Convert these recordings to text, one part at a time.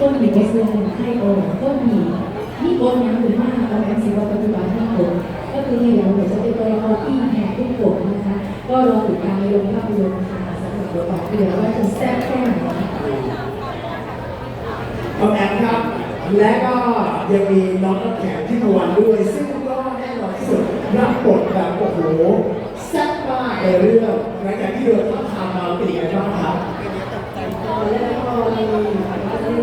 ต้นหมีก็คือหนึ่งไข่โอ่ต้นหมีนี่บนยังหรือมากเอาแอมซีว่าปัจจุบันที่ผมก็คือในหลวงหัวใจเป็นตัวเราที่แห่ทุกผมนะคะ ก็รอติดตามในโรงภาพยนตร์ค่ะสำหรับบทบาทที่เหลือว่าจะแซ่บแค่ไหนนะคะน้องแอมครับ และก็ยังมีน้องน้ำแข็งที่ตะวันด้วย ซึ่งก็แน่นอนที่สุดรับบทแบบโอ้โหแซ่บมากในเรื่องหลังจากที่โดนท้าทามมาเป็นยังไงบ้างครับตอนแรกก็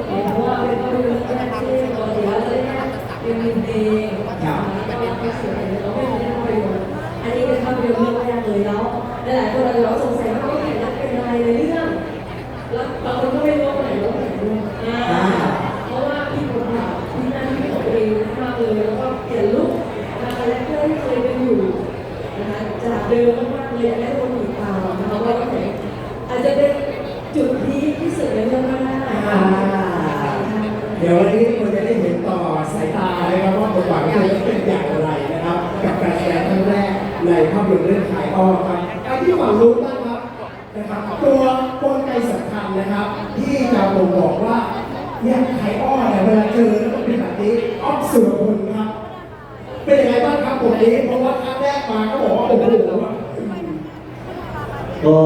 มีฝันว่าจะได้เพราะว่าเป็นคนเรื่องแรกที่ปกติว่าจะได้เป็นเพลงแล้วก็ไม่สวยแล้วไม่ได้ภาพยนตร์อันนี้เป็นภาพยนตร์เรื่องแรกเลยแล้วหลายคนเราสงสัยว่าไม่เห็นรักเป็นอะไรในเรื่องแล้วบางคนก็ไม่รู้ว่าไหนรู้ไหนด้วยเพราะว่าพี่คนถามที่หน้าที่ของตัวเองมากเลยแล้วก็เปลี่ยนลุคมาคาแรคเตอร์ที่เคยเป็นอยู่นะคะจากเดิมมากเลยและคนติดตามนะคะว่าไหนอาจจะเป็นจุดพีคที่สุดในเรื่องก็ได้ อ่าเดี๋ยววันนี้ควรจะได้เห็นต่อสายตานะครับว่าบทบาทของเธอเป็นอย่างไรนะครับ กับการแสดงครั้งแรกในภาพยนตร์เรื่องขายอ้อครับไปที่ฝั่งรู้นบ้างครับนะครับ ตัวกลไกสำคัญนะครับ ที่จะบ่งบอกว่าเนี่ยขายอ้อเนี่ยเวลาเจอแล้วเป็นแบบนี้อ้อมสุรพลครับ เป็นยังไงบ้างครับบทนี้เพราะว่าครั้งแรกมาก็บอกว่าโอ้โหก็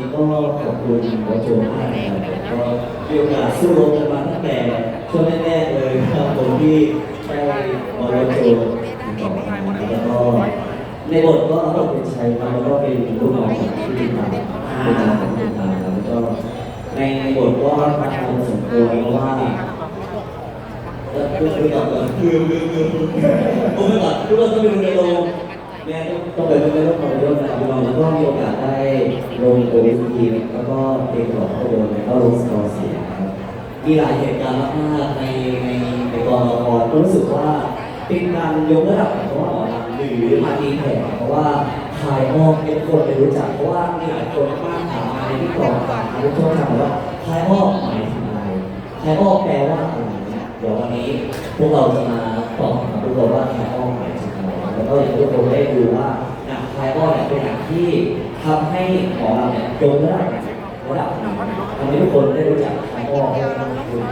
นี้ก็ขอบคุณหมอโจมากนะครับก็มีโอกาสสู้รบกันมาตั้งแต่ช่วงแรกๆเลยครับผมที่ได้หมอโจติดต่อมาแล้วก็ในบทก็รับบทเป็นชัยครับแล้วก็เป็นลูกน้องของพี่ดินมาเป็นน้องของพี่ดินมาแล้วก็ในบทก็ท้าทายพอสมควรเพราะว่าเออคือคือคือคือคือผมไปก่อนทุกคนต้องไปดูในโรง แม่ต้องไปดูในโรงภาพยนตร์นะครับเราแล้วก็มีโอกาสได้ลงโอเวอร์ทีแล้วก็เพลงของภาพยนตร์แล้วก็ลงสกอร์เสียงครับมีหลายเหตุการณ์มากๆในในในกองละครก็รู้สึกว่าเป็นการยกระดับของว่าหมอลำหรือมาตีแผ่เพราะว่าทายออกเป็นคนไปรู้จักเพราะว่ามีหลายคนมากถามมาในที่กองถามมาทุกช่องทางว่าทายออกหมายถึงอะไรทายออกแปลว่าอะไรเนี่ยเดี๋ยววันนี้พวกเราจะมาตอบคำทุกคนว่าทายออกหมายถึงอ แล้วก็อยากให้ทุกคนได้ดูว่าหนังทายออกเนี่ยเป็นหนังที่ทำให้หมอลำเนี่ยยกระดับระดับหนึ่งทำให้ทุกคนได้รู้จักทายออกให้มากขึ้น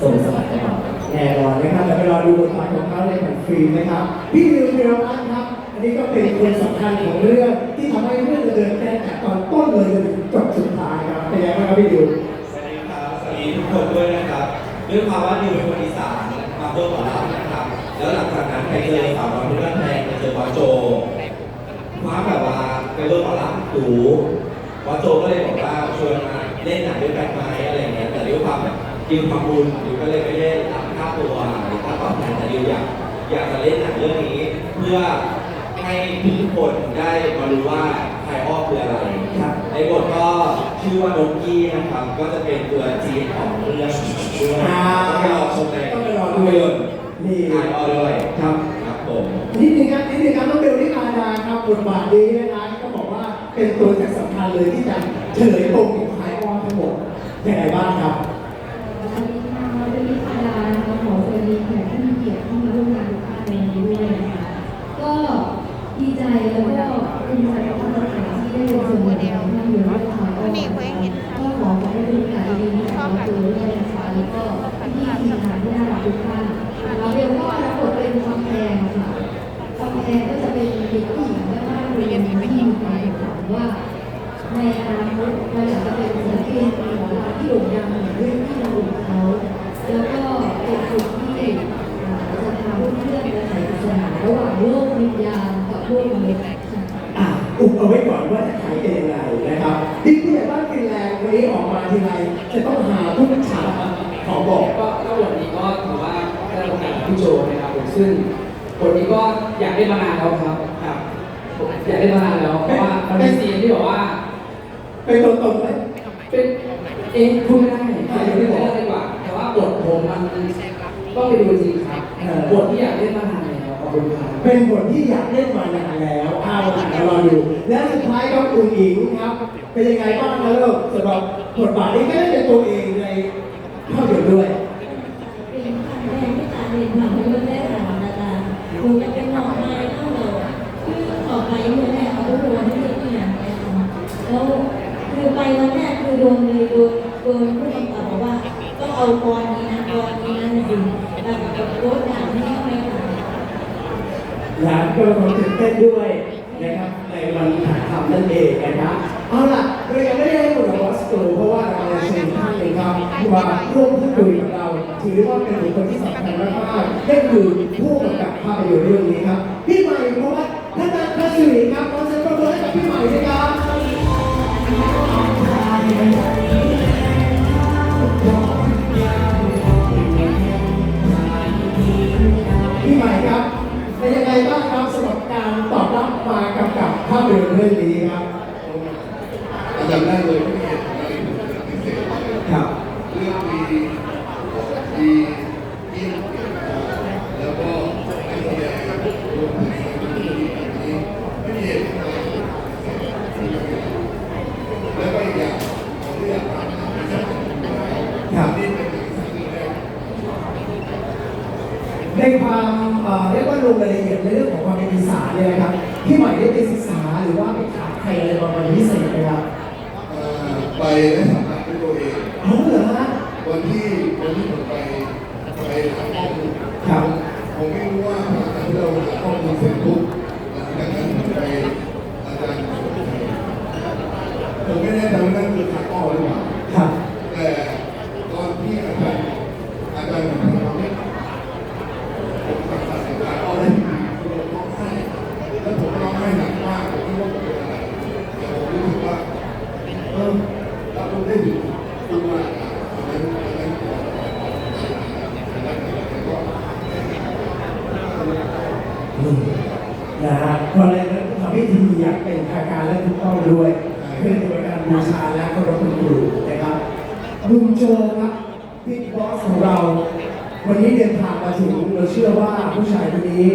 สมสมัยแน่นอนแน่นอนนะครับแต่ไปรอดูบทบาทของเขาในแผ่นฟิล์มนะครับพี่ดิวธีรวัฒน์ครับ อันนี้ก็เป็นคนสำคัญของเรื่องที่ทำให้เรื่องดำเดินแต่จากตอนต้นเลยจนถึงจบสุดท้ายครับเป็นยังไงบ้างครับพี่ดิวสวัสดีครับสวัสดีทุกคนด้วยนะครับด้วยความว่าดิวเป็นคนอีสานมาเพิ่มหมอลำนะครับ แล้วหลังจากนั้นไปเจอสาวน้อยเพื่อนแพงไปเจอบอสโจว้าแบบว่าไปเพิ่มหมอลำตูบอสโจก็เลยบอกว่าชวนมาเล่นหนังด้วยกันไหมอะไรอย่างเงี้ยแต่ด้วยความแบบดิวทำบุญดิวก็เลยไม่ได้รับค่าตัวหรือค่าตอบแทนแต่ดิวอยากอยากจะเล่นหนังเรื่องนี้ เพื่อให้ทุกคนได้มารู้ว่าไทยอ้อคืออะไรครับในบทก็ชื่อว่านกกี้นะครับก็จะเป็นตัวจีนของเรื่องด้วยอ่าต้องไปรอชมในต้องไปรอดูภาพย นตร์นี่ไทยอ้อด้วยครับ ครับผม นิดนึงครับนิดนึงครับน้องเบลนิพาดาครับบทบาทนี้นะคะก็บอกว่าเป็นตัวจากรสำคัญเลยที่จะเฉลยปมของคลายอ้อทั้งหมดยังไงบ้างครับาสกับพี่โจนะครับผมซึ่งบทนี้ก็อยากได้มานานแล้วครับ ครับอยากได้มานานแล้วเพราะว่ามันเป็นซีนที่แบบว่า เป็นตรงๆเลยเป็นเอ๊ะพูดไม่ได้ใครไม่บอกดีกว่า แต่ว่าบทผมมันต้องไปดูจริงครับบทที่อยากเล่นมานานแล้วขอบคุณครับเป็นบทที่อยากเล่นมานานแล้วเอาล่ะเดี๋ยวรอดูและสุดท้ายก็คุณอิงครับ เป็นยังไงบ้างนะลูกสำหรับบทบาทนี้ก็ได้เป็นตัวเองในภาพยนตร์ด้วย ที่สำคัญมากๆนั่นคือผู้กำกับภาพยนตร์เรื่องนี้ครับพี่ใหม่เพราะว่าท่านนัทศิริครับขอเสียงปรบมือให้กับพี่ใหม่ด้วยครับพี่ใหม่ครับเป็นยังไงบ้างครับสำหรับการตอบรับมากำกับภาพยนตร์เรื่องนี้ครับอันดับแรกเลยไม่มีเหตุผลอะไรพิเศษครับเรื่องมีมียิ่งแล้วก็นักแสดงรวมถึงคนที่มีแบบนี้ไม่มีเหตุผลอะไรแล้วก็อีกอย่างผมเรียกว่า ครับ นี่เป็นหนังสั้นเรื่องแรก ในความเอ่อเรียกว่าลงรายละเอียดในเรื่องของความเป็นอีสานเนี่ยนะครับพี่ใหม่ได้ไปศึกษาหรือว่าไปถามใครอะไรบางวันพิเศษไหมครับเอ่อไปและสัมผัสด้วยตัวเองเอาเหรอฮะวันที่วันที่ผมไปไปหาข้อมูลครับผมไม่รู้ว่าหลังจากที่เราหาข้อมูลเสร็จปุ๊บหลังจากนั้นผมไปอาจารย์ผมไม่แน่ใจว่านั่นคือขาอ้อหรือเปล่า ครับ แต่ตอนที่อาจารย์อาจารย์ผมทำเนี่ยผมสัมผัสกับขาอ้อได้ผมร้องไห้แล้วผมร้องไห้หนักมากผมไม่รู้ว่าผมเป็นอะไรแต่ผมรู้สึกว่าเออรับรู้ได้ถึงตัวมากอะอันนั้นอันนั้นก่อนอันนั้นแล้วก็ อืมนะฮะก็เลยทำให้ทีม อยากเป็นทางการและถูกต้องด้วยเพื่อเป็นการบูชาและเคารพคุณครูนะครับลุงโจครับบิ๊กบอสของเรา วันนี้เดินทางมาถึงเราเชื่อว่าผู้ชายคนนี้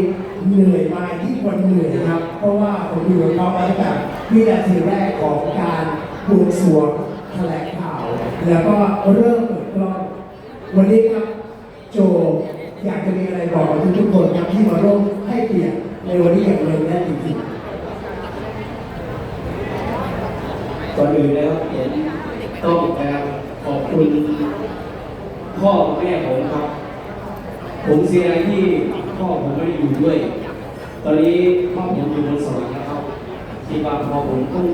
เหนื่อยมาที่งกวันเหนื่อยครับ เพราะว่าผมอยู่กับเขามาตั้งแต่วินาทีแรกของการบวงสรวงแถลงข่าว แล้วก็เริ่มเปิดกล้องวันนี้ครับโจอยากจะมีอะไรบอกกับทุกคนครับที่มาร่วมให้เกียรติในวันนี้อย่างเร็วแน่จริงก่อนอื่นแล้วผมต้องนะครับ ขอบคุณพ่อกับแม่ผมครับ ผมเสียใจที่พ่อผมไม่ได้อยู่ด้วย ตอนนี้พ่อผมอยู่บนสวรรค์แล้วครับที่ว่าพ่อผมต้อง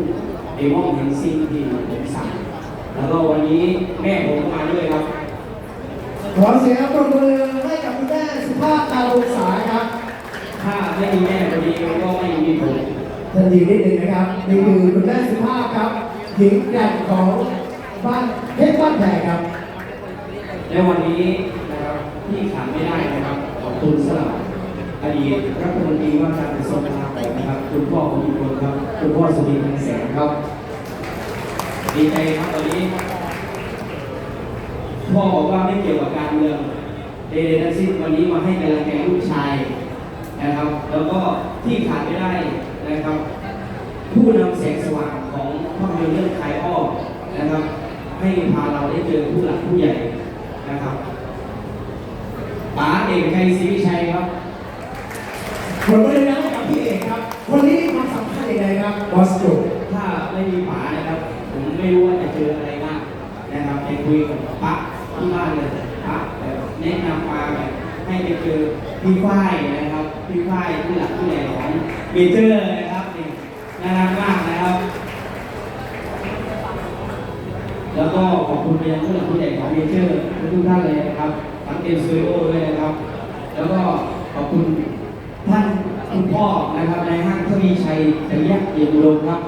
ได้มองเห็นสิ่งที่ผมสั่งแล้วก็วันนี้แม่ผมก็มาด้วยครับๆขอเสียงปรบมือให้กับคุณแม่สุภาพตาลงสายครับ ถ้าไม่มีแม่วันนี้ก็ไม่มีผมทันทีนิดหนึ่งนะครับนี่คือคุณแม่สุภาพครับหญิงแกร่งของบ้าน เพชรบ้านแพงครับและวันนี้นะครับที่ขาดไม่ได้นะครับ ขอบคุณสำหรับอดีตรัฐมนตรีว่าการกระทรวงกลาโหมนะครับ คุณพ่อคุณยุพลครับ คุณพ่อสุรินทร์แสงครับ ดีใจครับตอนนี้ พ่อบอกว่าไม่เกี่ยวกับการเมืองเดนทั้งสิ้นวันนี้มาให้กำลังใจลูกชายนะครับ แล้วก็ที่ขาดไม่ได้นะครับ ผู้นำแสงสว่างของภาพยนตร์เรื่องคลายอ้อนะครับ ให้พาเราได้เจอผู้หลักผู้ใหญ่นะครับป๋าเอกชัยศรีวิชัยครับผลประเด็นนั้นให้กับพี่เอกครับคนนี้มีความสำคัญยังไงครับบอสโจถ้าไม่มีป๋านะครับ ผมไม่รู้ว่าจะเจออะไรบ้างนะครับไปคุยกับป๋าที่บ้านเลยป๋าแบบแนะนำมาแบบให้ไปเจอพี่ฝ้ายนะครับ พี่ฝ้ายผู้หลักผู้ใหญ่ของเมเจอร์นะครับนี่น่ารักมากนะครับ แล้วก็ขอบคุณไปยังผู้หลักผู้ใหญ่ของเนเจอร์ทุกท่านเลยนะครับทั้งเอ็มซีโอด้วยนะครับ แล้วก็ขอบคุณท่านคุณพ่อนะครับในห้างทวีชัยจริยกเกียมอุดมครับ